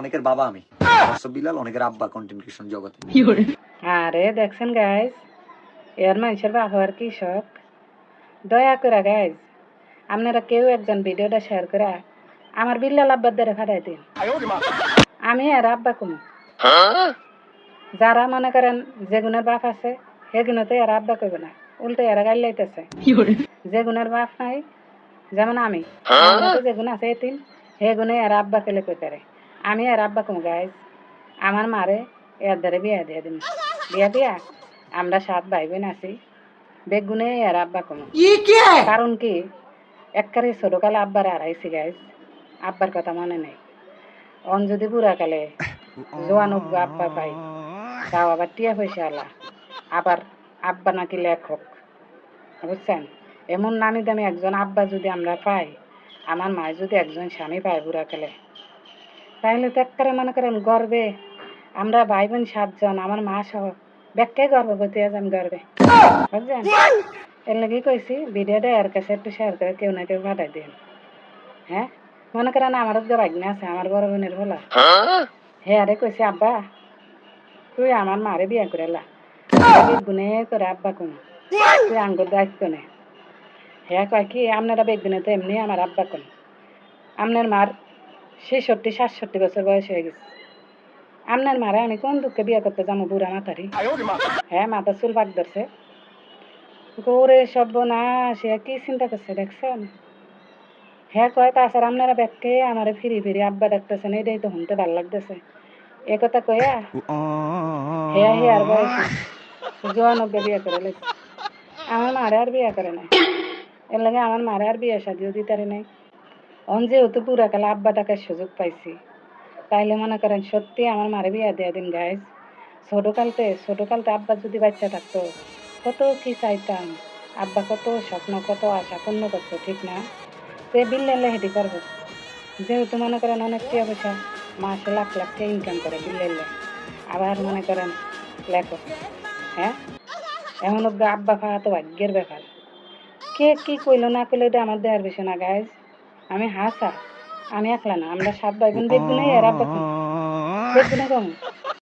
অনেকের বাবা আমি। অসব বিলাল অনেকের আব্বা কন্টেন্ট ক্রিয়েশন জগতে। আরে দেখছেন গাইজ এর মানুষের বাপ হওয়ার কি শখ? দয়া করে গাইজ আপনারা কেউ একজন ভিডিওটা শেয়ার করে আমার বিল্লাল আব্বার দ্বারা ফাটাই দিন। আমি আর আব্বা কমু। যারা মনে করেন যেগুনের বাপ আছে সেগুলোতে আর আব্বা করবে না উল্টে এরা গাইল লাইতেছে। যেগুনের বাপ নাই যেমন আমি। যেগুন আছে এতিন সেগুনে আর আব্বা কেলে কই পারে। আমি আর আব্বা কমু গাইজ আমার মারে এর দ্বারা বিয়া দিয়ে দিন বিয়া দিয়া আমরা সাত ভাই বোন আছি। বেগুনে আর আব্বা কমু। কারণ কি? একবারে ছোটকালে আব্বার হারাইছি গাইজ আব্বার কথা মনে নেই। অন যদি বুড়াকালে জোয়ান আব্বা পাই তাও আবার টিয়া পয়সা আলা। আবার আব্বা নাকি লেখক। বুঝছেন? এমন নামি দামি একজন আব্বা যদি আমরা পাই আমার মায় যদি একজন স্বামী পায় বুড়াকালে তাহলে তো একবারে মনে করেন গর্বে। আমরা ভাই বোন সাতজন, আমার মা সহ ব্যাগকে গর্ভবতী আমি গর্বে। বুঝছেন? এর লাগি কইছি ভিডিওটা এর কাছে একটু শেয়ার করে কেউ না কেউ পাঠাই দিন হ্যাঁ? মনে করেন আমার যে ভাগ্নে আছে, আমার বড় বোনের বলা। হে আরে কইছে, আব্বা। তুই আমার মারে বিয়া করে লা। বেগুনে করে আব্বা কোন তুই আঙ্গুর দায়িত্ব নে। হ্যাঁ কয় কি, আপনারা বেগুনে তো এমনি আমার আব্বা কোন আপনার মার ছেষট্টি, সাতষট্টি বছর বয়স হয়ে গেছে। আপনার মারে আমি কোন দুঃখে বিয়ে করতে যাব বুড়া মাতারি? হ্যাঁ মাথা চুল পাক ধরছে। গৌরে সব না সে কি চিন্তা করছে দেখছেন হ্যাঁ কয়, তাছাড়া আপনারা ব্যাগকে আমারে ফিরি ফিরি আব্বা ডাকতেছেন, এটাই তো শুনতে ভালো লাগতেছে। এ কথা কয়া হ্যাঁ হ্যাঁ আর বয়স জোয়ান অব্দে বিয়ে করে লেছে আমার মারে আর বিয়ে করে নাই। এর লাগে আমার মারে আর বিয়ে শাদিও দিতারে নাই। অন যেহেতু পুরা কালে আব্বা টাকার সুযোগ পাইছি। তাইলে মনে করেন সত্যি আমার মারে বিয়ে দিয়ে দিন গাইজ ছোটকালতে ছোটকালতে আব্বা যদি বাচ্চা থাকতো, কত কি চাইতাম? আব্বা কত স্বপ্ন, কত আশা পূর্ণ করতো, ঠিক না? সে বিল্লাইলে হেঁটে করব। যেহেতু মনে করেন অনেক টিয়া পয়সা, মাসে লাখ লাখ টাকা ইনকাম করে বিল্লাইলে আবার মনে করেন, লেখো হ্যাঁ? এমন আব্বা খাওয়া তো ভাগ্যের ব্যাপার। কে কি কইলো না কইলো, এটা আমার দেওয়ার বিষয় না গাইজ আমি হাসা আমি একলা না, আমরা সাত ভাই বোন দেখব না এরা দেখব না কম